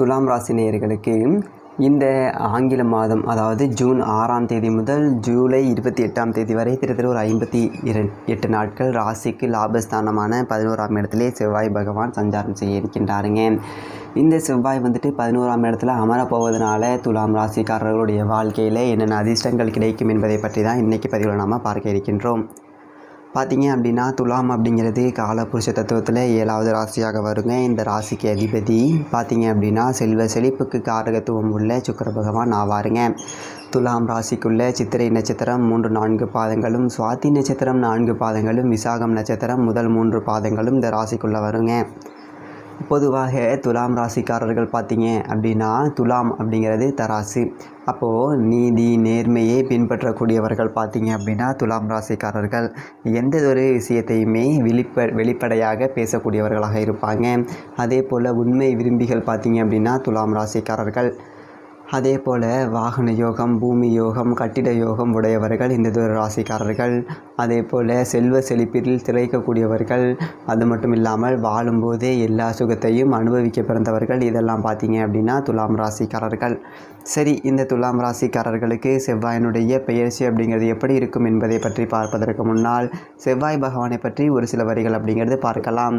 துலாம் ராசி நேயர்களுக்கு இந்த ஆங்கில மாதம் அதாவது ஜூன் ஆறாம் தேதி முதல் ஜூலை இருபத்தி எட்டாம் தேதி வரை கிட்டத்தட்ட ஒரு ஐம்பத்தி இரண்டு எட்டு நாட்கள் ராசிக்கு லாபஸ்தானமான பதினோராம் இடத்திலே செவ்வாய் பகவான் சஞ்சாரம் செய்ய இருக்கின்றாருங்க. இந்த செவ்வாய் வந்துட்டு பதினோராம் இடத்துல அமரப்போவதனால துலாம் ராசிக்காரர்களுடைய வாழ்க்கையில் என்னென்ன அதிர்ஷ்டங்கள் கிடைக்கும் என்பதை பற்றி தான் இன்றைக்கி பதிவில் நாம் பார்க்க இருக்கின்றோம். பார்த்தீங்க அப்படின்னா துலாம் அப்படிங்கிறது காலபுருஷ தத்துவத்தில் ஏழாவது ராசியாக வருங்க. இந்த ராசிக்கு அதிபதி பார்த்தீங்க அப்படின்னா செல்வ செழிப்புக்கு காரகத்துவம் உள்ள சுக்கர பகவான் ஆவாருங்க. துலாம் ராசிக்குள்ள சித்திரை நட்சத்திரம் மூன்று நான்கு பாதங்களும் சுவாதி நட்சத்திரம் நான்கு பாதங்களும் விசாகம் நட்சத்திரம் முதல் மூன்று பாதங்களும் இந்த ராசிக்குள்ளே வருங்க. பொதுவாக துலாம் ராசிக்காரர்கள் பார்த்தீங்க அப்படின்னா துலாம் அப்படிங்கிறது தராசு. அப்போது நீதி நேர்மையை பின்பற்றக்கூடியவர்கள் பார்த்தீங்க அப்படின்னா துலாம் ராசிக்காரர்கள். எந்த ஒரு விஷயத்தையுமே வெளிப்ப வெளிப்படையாக பேசக்கூடியவர்களாக இருப்பாங்க. அதே போல் உண்மை விரும்பிகள் பார்த்தீங்க அப்படின்னா துலாம் ராசிக்காரர்கள். அதே போல் வாகன யோகம் பூமி யோகம் கட்டிட யோகம் உடையவர்கள் இந்த தூர ராசிக்காரர்கள் அதே போல் செல்வ செழிப்பில் திளைக்கக்கூடியவர்கள் அது மட்டும் இல்லாமல் வாழும்போதே எல்லா சுகத்தையும் அனுபவிக்க பிறந்தவர்கள் இதெல்லாம் பார்த்தீங்க அப்படின்னா துலாம் ராசிக்காரர்கள். சரி இந்த துலாம் ராசிக்காரர்களுக்கு செவ்வாயினுடைய பெயர்ச்சி அப்படிங்கிறது எப்படி இருக்கும் என்பதை பற்றி பார்ப்பதற்கு முன்னால் செவ்வாய் பகவானை பற்றி ஒரு சில வரிகள் அப்படிங்கிறது பார்க்கலாம்.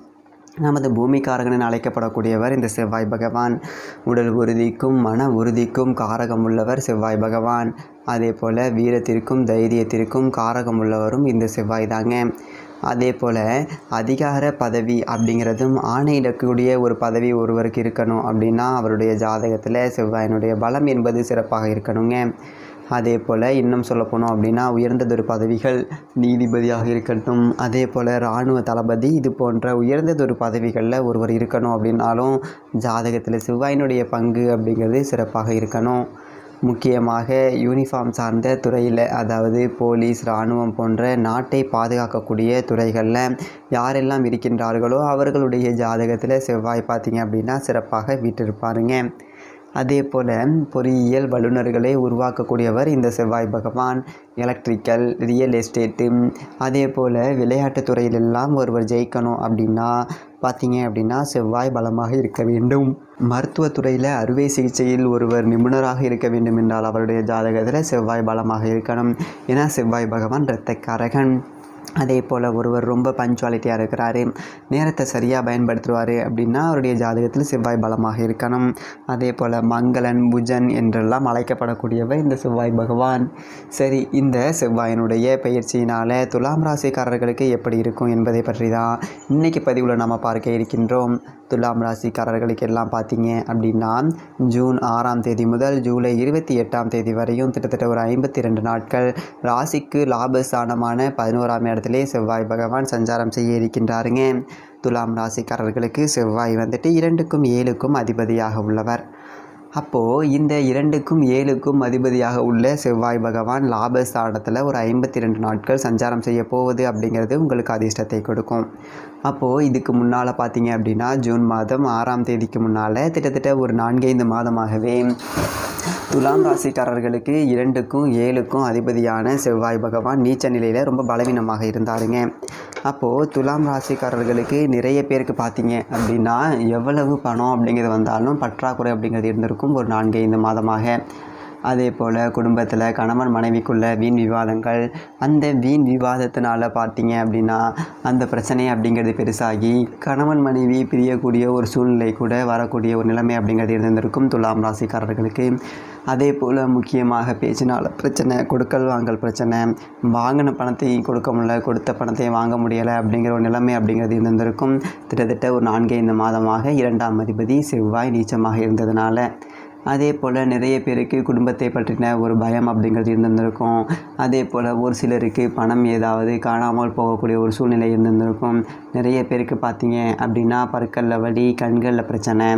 நமது பூமிக்காரகன் என அழைக்கப்படக்கூடியவர் இந்த செவ்வாய் பகவான். உடல் உறுதிக்கும் மன உறுதிக்கும் காரகம் உள்ளவர் செவ்வாய் பகவான். அதே போல் வீரத்திற்கும் தைரியத்திற்கும் காரகம் உள்ளவரும் இந்த செவ்வாய் தாங்க. அதே போல் அதிகார பதவி அப்படிங்கிறதும் ஆணையிடக்கூடிய ஒரு பதவி ஒருவருக்கு இருக்கணும் அப்படின்னா அவருடைய ஜாதகத்தில் செவ்வாயினுடைய பலம் என்பது சிறப்பாக இருக்கணுங்க. அதே போல் இன்னும் சொல்ல போனோம் அப்படின்னா உயர்ந்ததொரு பதவிகள் நீதிபதியாக இருக்கட்டும் அதே போல் இராணுவ தளபதி இது போன்ற உயர்ந்ததொரு பதவிகளில் ஒருவர் இருக்கணும் அப்படின்னாலும் ஜாதகத்தில் செவ்வாயினுடைய பங்கு அப்படிங்கிறது சிறப்பாக இருக்கணும். முக்கியமாக யூனிஃபார்ம் சார்ந்த துறையில் அதாவது போலீஸ் இராணுவம் போன்ற நாட்டை பாதுகாக்கக்கூடிய துறைகளில் யாரெல்லாம் இருக்கின்றார்களோ அவர்களுடைய ஜாதகத்தில் செவ்வாய் பார்த்தீங்க அப்படின்னா சிறப்பாக வீட்டிருப்பாருங்க அதே போல் பொறியியல் வல்லுநர்களை உருவாக்கக்கூடியவர் இந்த செவ்வாய் பகவான் எலக்ட்ரிக்கல் ரியல் எஸ்டேட்டு அதே போல் விளையாட்டுத்துறையிலெல்லாம் ஒருவர் ஜெயிக்கணும் அப்படின்னா பார்த்தீங்க அப்படின்னா செவ்வாய் பலமாக இருக்க வேண்டும். மருத்துவத்துறையில் அறுவை சிகிச்சையில் ஒருவர் நிபுணராக இருக்க வேண்டும் என்றால் அவருடைய ஜாதகத்தில் செவ்வாய் பலமாக இருக்கணும். ஏன்னா செவ்வாய் பகவான் இரத்தக்காரகன். அதே போல் ஒருவர் ரொம்ப பஞ்சுவாலிட்டியாக இருக்கிறாரு நேரத்தை சரியாக பயன்படுத்துவார் அப்படின்னா அவருடைய ஜாதகத்தில் செவ்வாய் பலமாக இருக்கணும். அதே போல் மங்களன் புஜன் என்றெல்லாம் அழைக்கப்படக்கூடியவர் இந்த செவ்வாய் பகவான். சரி இந்த செவ்வாயினுடைய பயிற்சியினால் துலாம் ராசிக்காரர்களுக்கு எப்படி இருக்கும் என்பதை பற்றி தான் இன்றைக்கி பதிவில் நாம் பார்க்க இருக்கின்றோம். துலாம் ராசிக்காரர்களுக்கெல்லாம் பார்த்தீங்க அப்படின்னா ஜூன் ஆறாம் தேதி முதல் ஜூலை இருபத்தி எட்டாம் தேதி வரையும் கிட்டத்தட்ட ஒரு ஐம்பத்தி ரெண்டு நாட்கள் ராசிக்கு லாபஸ்தானமான பதினோராம் இடத்திலே செவ்வாய் பகவான் சஞ்சாரம் செய்ய இருக்கின்றாருங்க. துலாம் ராசிக்காரர்களுக்கு செவ்வாய் வந்துட்டு இரண்டுக்கும் ஏழுக்கும் அதிபதியாக உள்ளவர். அப்போது இந்த இரண்டுக்கும் ஏழுக்கும் அதிபதியாக உள்ள செவ்வாய் பகவான் லாபஸ்தானத்தில் ஒரு ஐம்பத்தி ரெண்டு நாட்கள் சஞ்சாரம் செய்ய போவது அப்படிங்கிறது உங்களுக்கு அதிர்ஷ்டத்தை கொடுக்கும். அப்போது இதுக்கு முன்னால் பார்த்தீங்க அப்படின்னா ஜூன் மாதம் ஆறாம் தேதிக்கு முன்னால் கிட்டத்தட்ட ஒரு நான்கைந்து மாதமாகவே துலாம் ராசிக்காரர்களுக்கு இரண்டுக்கும் ஏழுக்கும் அதிபதியான செவ்வாய் பகவான் நீச்ச நிலையில் ரொம்ப பலவீனமாக இருந்தாருங்க. அப்போது துலாம் ராசிக்காரர்களுக்கு நிறைய பேருக்கு பார்த்தீங்க அப்படின்னா எவ்வளவு பணம் அப்படிங்கிறது வந்தாலும் பற்றாக்குறை அப்படிங்கிறது இருந்திருக்கும் ஒரு நான்கு ஐந்து மாதமாக. அதே போல் குடும்பத்தில் கணவன் மனைவிக்குள்ள வீண் விவாதங்கள் அந்த வீண் விவாதத்தினால பார்த்தீங்க அப்படின்னா அந்த பிரச்சனை அப்படிங்கிறது பெருசாகி கணவன் மனைவி பிரியக்கூடிய ஒரு சூழ்நிலை கூட வரக்கூடிய ஒரு நிலைமை அப்படிங்கிறது இருந்திருக்கும் துலாம் ராசிக்காரர்களுக்கு. அதே போல் முக்கியமாக பேசினால் பிரச்சனை கொடுக்கல் வாங்கல் பிரச்சனை வாங்கின பணத்தையும் கொடுக்க முடியல கொடுத்த பணத்தையும் வாங்க முடியலை அப்படிங்கிற ஒரு நிலைமை அப்படிங்கிறது இருந்திருக்கும். கிட்டத்தட்ட ஒரு நான்கு ஐந்து மாதமாக இரண்டாம் அதிபதி செவ்வாய் நீச்சமாக இருந்ததுனால அதே போல் நிறைய பேருக்கு குடும்பத்தை பற்றின ஒரு பயம் அப்படிங்கிறது இருந்திருந்திருக்கும். அதே போல் ஒரு சிலருக்கு பணம் ஏதாவது காணாமல் போகக்கூடிய ஒரு சூழ்நிலை இருந்திருக்கும் நிறைய பேருக்கு பார்த்தீங்க அப்படின்னா பற்களில் வலி கண்களில் பிரச்சனை.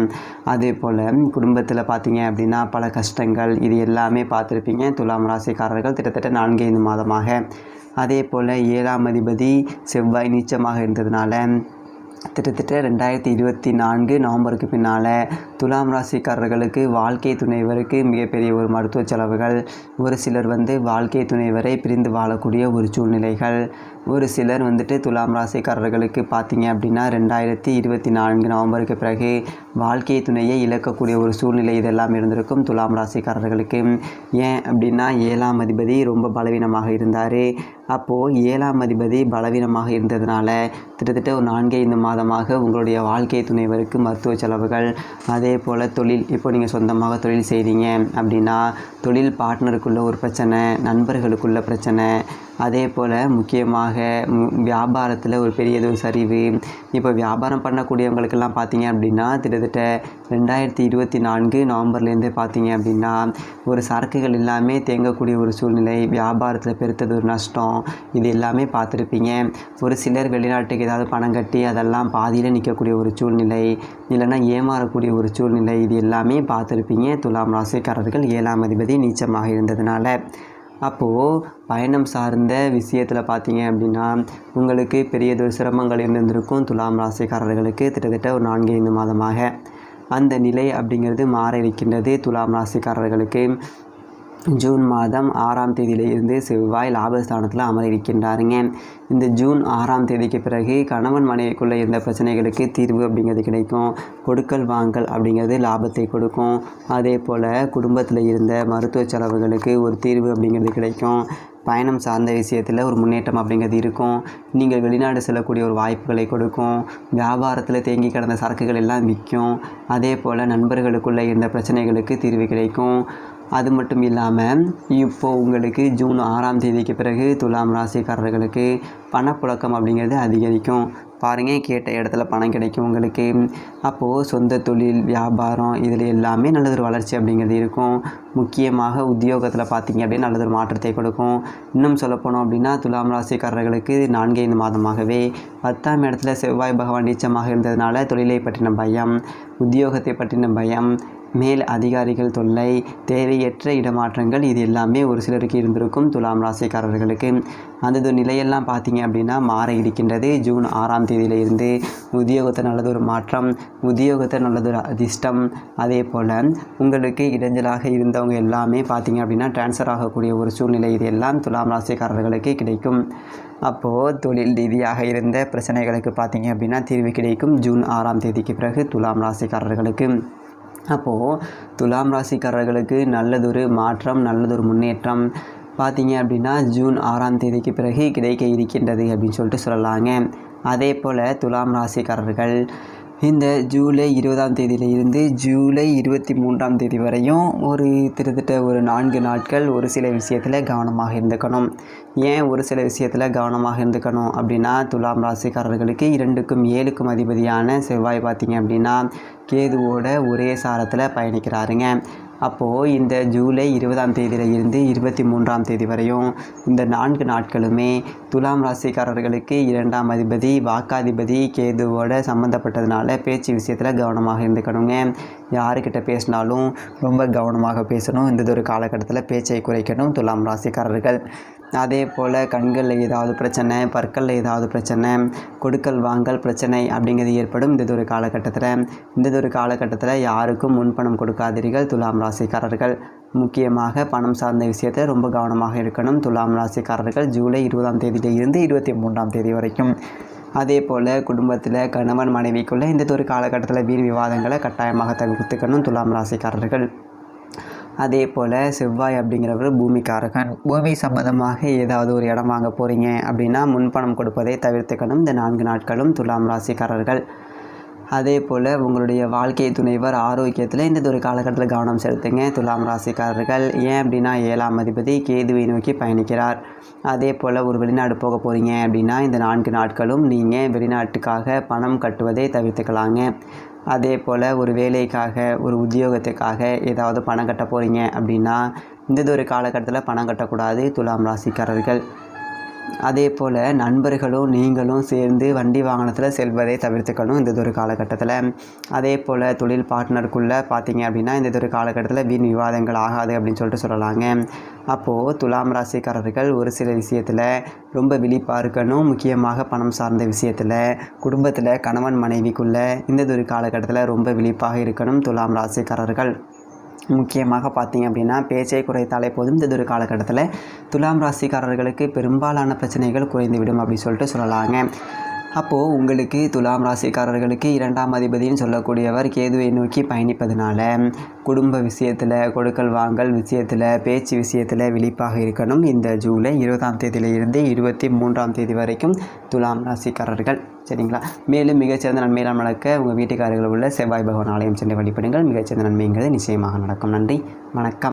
அதே போல் குடும்பத்தில் பார்த்தீங்க அப்படின்னா பல கஷ்டங்கள் இது எல்லாமே பார்த்துருப்பீங்க. துலாம் ராசிக்காரர்கள் கிட்டத்தட்ட நான்கு ஐந்து மாதமாக. அதே போல் ஏழாம் அதிபதி செவ்வாய் நீச்சமாக இருந்ததுனால கிட்டத்தட்ட ரெண்டாயிரத்தி இருபத்தி நான்கு நவம்பருக்கு பின்னால் துலாம் ராசிக்காரர்களுக்கு வாழ்க்கை துணைவருக்கு மிகப்பெரிய ஒரு மருத்துவ செலவுகள். ஒரு சிலர் வந்து வாழ்க்கை துணைவரை பிரிந்து வாழக்கூடிய ஒரு சூழ்நிலைகள். ஒரு சிலர் வந்துட்டு துலாம் ராசிக்காரர்களுக்கு பார்த்தீங்க அப்படின்னா ரெண்டாயிரத்தி இருபத்தி நான்கு நவம்பருக்கு பிறகு வாழ்க்கை துணையை இழக்கக்கூடிய ஒரு சூழ்நிலை இதெல்லாம் இருந்திருக்கும் துலாம் ராசிக்காரர்களுக்கு. ஏன் அப்படின்னா ஏழாம் அதிபதி ரொம்ப பலவீனமாக இருந்தார். அப்போது ஏழாம் அதிபதி பலவீனமாக இருந்ததுனால கிட்டத்தட்ட ஒரு நான்கு ஐந்து மாதமாக உங்களுடைய வாழ்க்கை துணைவருக்கு மருத்துவ செலவுகள். அதே அதே போல் தொழில் இப்போ நீங்கள் சொந்தமாக தொழில் செய்கிறீங்க அப்படின்னா தொழில் பார்ட்னருக்குள்ள ஒரு பிரச்சனை நண்பர்களுக்குள்ள பிரச்சனை அதே போல் முக்கியமாக வியாபாரத்தில் ஒரு பெரிய ஒரு சரிவு. இப்போ வியாபாரம் பண்ணக்கூடியவங்களுக்கெல்லாம் பார்த்தீங்க அப்படின்னா கிட்டத்தட்ட ரெண்டாயிரத்தி இருபத்தி நான்கு நவம்பர்லேருந்தே பார்த்தீங்க அப்படின்னா ஒரு சரக்குகள் எல்லாமே தேங்கக்கூடிய ஒரு சூழ்நிலை வியாபாரத்தில் பெருத்தது ஒரு நஷ்டம் இது எல்லாமே பார்த்துருப்பீங்க. ஒரு சிலர் வெளிநாட்டுக்கு ஏதாவது பணம் கட்டி அதெல்லாம் பாதியில் நிற்கக்கூடிய ஒரு சூழ்நிலை இல்லைன்னா ஏமாறக்கூடிய ஒரு சூழ்நிலை இது எல்லாமே பார்த்துருப்பீங்க. துலாம் ராசிக்காரர்கள் ஏழாம் அதிபதி நீச்சமாக இருந்ததுனால. அப்போது பயணம் சார்ந்த விஷயத்தில் பார்த்தீங்க அப்படின்னா உங்களுக்கு பெரியதொரு சிரமங்கள் இருந்திருக்கும். துலாம் ராசிக்காரர்களுக்கு கிட்டத்தட்ட ஒரு நான்கு ஐந்து மாதமாக. அந்த நிலை அப்படிங்கிறது மாற இருக்கின்றது. துலாம் ராசிக்காரர்களுக்கு ஜூன் மாதம் ஆறாம் தேதியிலிருந்து செவ்வாய் லாபஸ்தானத்தில் அமர இருக்கின்றாருங்க இந்த ஜூன் ஆறாம் தேதிக்கு பிறகு கணவன் மனைவிக்குள்ளே இருந்த பிரச்சனைகளுக்கு தீர்வு அப்படிங்கிறது கிடைக்கும். கொடுக்கல் வாங்கல் அப்படிங்கிறது லாபத்தை கொடுக்கும். அதே போல் குடும்பத்தில் இருந்த மருத்துவ செலவுகளுக்கு ஒரு தீர்வு அப்படிங்கிறது கிடைக்கும். பயணம் சார்ந்த விஷயத்தில் ஒரு முன்னேற்றம் அப்படிங்கிறது இருக்கும். நீங்கள் வெளிநாடு செல்லக்கூடிய ஒரு வாய்ப்புகளை கொடுக்கும். வியாபாரத்தில் தேங்கி கிடந்த சரக்குகள் எல்லாம் விற்கும். அதே போல் நண்பர்களுக்குள்ளே இருந்த பிரச்சனைகளுக்கு தீர்வு கிடைக்கும். அது மட்டும் இல்லாமல் இப்போது உங்களுக்கு ஜூன் ஆறாம் தேதிக்கு பிறகு துலாம் ராசிக்காரர்களுக்கு பணப்புழக்கம் அப்படிங்கிறது அதிகரிக்கும். பாருங்கள் கேட்ட இடத்துல பணம் கிடைக்கும் உங்களுக்கு. அப்போது சொந்த தொழில் வியாபாரம் இதில் எல்லாமே நல்லதொரு வளர்ச்சி அப்படிங்கிறது இருக்கும். முக்கியமாக உத்தியோகத்தில் பார்த்திங்க அப்படின்னா நல்லதொரு மாற்றத்தை கொடுக்கும். இன்னும் சொல்லப்போனோம் அப்படின்னா துலாம் ராசிக்காரர்களுக்கு நான்கைந்து மாதமாகவே பத்தாம் இடத்துல செவ்வாய் பகவான் நீச்சமாக இருந்ததுனால தொழிலை பற்றின பயம் உத்தியோகத்தை பற்றின பயம் மேல் அதிகாரிகள் தொல்லை தேவையற்ற இடமாற்றங்கள் இது எல்லாமே ஒரு சிலருக்கு இருந்திருக்கும் துலாம் ராசிக்காரர்களுக்கு. அந்த நிலையெல்லாம் பார்த்தீங்க அப்படின்னா மாற இருக்கின்றது. ஜூன் ஆறாம் தேதியிலிருந்து உத்தியோகத்தை நல்லதொரு மாற்றம் உத்தியோகத்தை நல்லதொரு அதிர்ஷ்டம் அதே போல் உங்களுக்கு இடைஞ்சலாக இருந்தவங்க எல்லாமே பார்த்தீங்க அப்படின்னா டிரான்ஸ்ஃபர் ஆகக்கூடிய ஒரு சூழ்நிலை இது எல்லாம் துலாம் ராசிக்காரர்களுக்கு கிடைக்கும். அப்போது தொழில் ரீதியாக இருந்த பிரச்சனைகளுக்கு பார்த்தீங்க அப்படின்னா தீர்வு கிடைக்கும் ஜூன் ஆறாம் தேதிக்கு பிறகு துலாம் ராசிக்காரர்களுக்கு. அப்போது துலாம் ராசிக்காரர்களுக்கு நல்லதொரு மாற்றம் நல்லதொரு முன்னேற்றம். பார்த்தீங்க அப்படின்னா ஜூன் ஆறாம் தேதிக்கு பிறகு கிடைக்க இருக்கின்றது அப்படின்னு சொல்லிட்டு சொல்லலாங்க. அதே போல் துலாம் ராசிக்காரர்கள் இந்த ஜூலை இருபதாம் தேதியிலிருந்து ஜூலை இருபத்தி மூன்றாம் தேதி வரையும் ஒரு திட்டத்தட்ட ஒரு நான்கு நாட்கள் ஒரு சில விஷயத்தில் கவனமாக இருந்துக்கணும். ஏன் ஒரு சில விஷயத்தில் கவனமாக இருந்துக்கணும் அப்படின்னா துலாம் ராசிக்காரர்களுக்கு இரண்டுக்கும் ஏழுக்கும் அதிபதியான செவ்வாய் பார்த்திங்க அப்படின்னா கேதுவோட ஒரே சாரத்தில் பயணிக்கிறாருங்க. அப்போது இந்த ஜூலை இருபதாம் தேதியில் இருந்து இருபத்தி மூன்றாம் தேதி வரையும் இந்த நான்கு நாட்களுமே துலாம் ராசிக்காரர்களுக்கு இரண்டாம் அதிபதி வாக்காதிபதி கேதுவோட சம்மந்தப்பட்டதுனால பேச்சு விஷயத்தில் கவனமாக இருந்துக்கணுங்க. யாருக்கிட்ட பேசினாலும் ரொம்ப கவனமாக பேசணும். இந்த ஒரு காலகட்டத்தில் பேச்சை குறைக்கணும் துலாம் ராசிக்காரர்கள். அதே போல் கண்களில் ஏதாவது பிரச்சனை பற்களில் ஏதாவது பிரச்சனை கொடுக்கல் வாங்கல் பிரச்சனை அப்படிங்கிறது ஏற்படும். இந்த ஒரு காலகட்டத்தில். இந்த ஒரு காலகட்டத்தில் யாருக்கும் முன்பணம் கொடுக்காதீர்கள் துலாம் ராசிக்காரர்கள். முக்கியமாக பணம் சார்ந்த விஷயத்தை ரொம்ப கவனமாக இருக்கணும். துலாம் ராசிக்காரர்கள் ஜூலை இருபதாம் தேதியிலிருந்து இருபத்தி மூன்றாம் தேதி வரைக்கும். அதே போல் குடும்பத்தில் கணவன் மனைவிக்குள்ளே இந்த ஒரு காலகட்டத்தில் வீண் விவாதங்களை கட்டாயமாக தவிர்த்துக்கணும். துலாம் ராசிக்காரர்கள். அதே போல் செவ்வாய் அப்படிங்கிறவர் பூமிக்காரகன். பூமி சம்பந்தமாக ஏதாவது ஒரு இடம் வாங்க போகிறீங்க அப்படின்னா முன்பணம் கொடுப்பதை தவிர்த்துக்கணும். இந்த நான்கு நாட்களும் துலாம் ராசிக்காரர்கள். அதே போல் உங்களுடைய வாழ்க்கை துணைவர் ஆரோக்கியத்தில் இந்த ஒரு காலகட்டத்தில் கவனம் செலுத்துங்க. துலாம் ராசிக்காரர்கள் ஏன் அப்படின்னா ஏழாம் அதிபதி கேதுவை நோக்கி பயணிக்கிறார். அதே போல் ஒரு வெளிநாடு போக போகிறீங்க அப்படின்னா இந்த நான்கு நாட்களும் நீங்கள் வெளிநாட்டுக்காக பணம் கட்டுவதை தவிர்த்துக்கலாங்க. அதே போல் ஒரு வேலைக்காக ஒரு உத்தியோகத்துக்காக ஏதாவது பணம் கட்ட போகிறீங்க அப்படின்னா இந்த ஒரு காலகட்டத்தில் பணம் கட்டக்கூடாது துலாம் ராசிக்காரர்கள். அதே போல் நண்பர்களும் நீங்களும் சேர்ந்து வண்டி வாகனத்தில் செல்வதை தவிர்த்துக்கணும் இந்த ஒரு காலகட்டத்தில். அதே போல் தொழில் பார்ட்னருக்குள்ளே பார்த்தீங்க அப்படின்னா இந்த ஒரு காலகட்டத்தில் வீண் விவாதங்கள் ஆகாது அப்படின்னு சொல்லிட்டு சொல்லலாங்க. அப்போது துலாம் ராசிக்காரர்கள் ஒரு சில விஷயத்தில் ரொம்ப விழிப்பாக இருக்கணும். முக்கியமாக பணம் சார்ந்த விஷயத்தில் குடும்பத்தில் கணவன் மனைவிக்குள்ளே இந்த ஒரு காலகட்டத்தில் ரொம்ப விழிப்பாக இருக்கணும் துலாம் ராசிக்காரர்கள். முக்கியமாக பார்த்தீங்க அப்படின்னா பேச்சை குறைத்தாலே போதும். இந்த ஒரு காலகட்டத்தில் துலாம் ராசிக்காரர்களுக்கு பெரும்பாலான பிரச்சனைகள் குறைந்துவிடும் அப்படின்னு சொல்லிட்டு சொல்லலாங்க. அப்போது உங்களுக்கு துலாம் ராசிக்காரர்களுக்கு இரண்டாம் அதிபதின்னு சொல்லக்கூடியவர் கேதுவை நோக்கி பயணிப்பதனால குடும்ப விஷயத்தில் கொடுக்கல் வாங்கல் விஷயத்தில் பேச்சு விஷயத்தில் விழிப்பாக இருக்கணும். இந்த ஜூலை இருபதாம் தேதியிலிருந்து இருபத்தி மூன்றாம் தேதி வரைக்கும் துலாம் ராசிக்காரர்கள். சரிங்களா? மேலும் மிகச்சிறந்த நன்மையெல்லாம் நடக்க உங்கள் வீட்டுக்காரர்கள் உள்ள செவ்வாய் பகவான் ஆலயம் சென்று வழிபடுங்கள். மிகச்சிறந்த நன்மைங்கிறது நிச்சயமாக நடக்கும். நன்றி. வணக்கம்.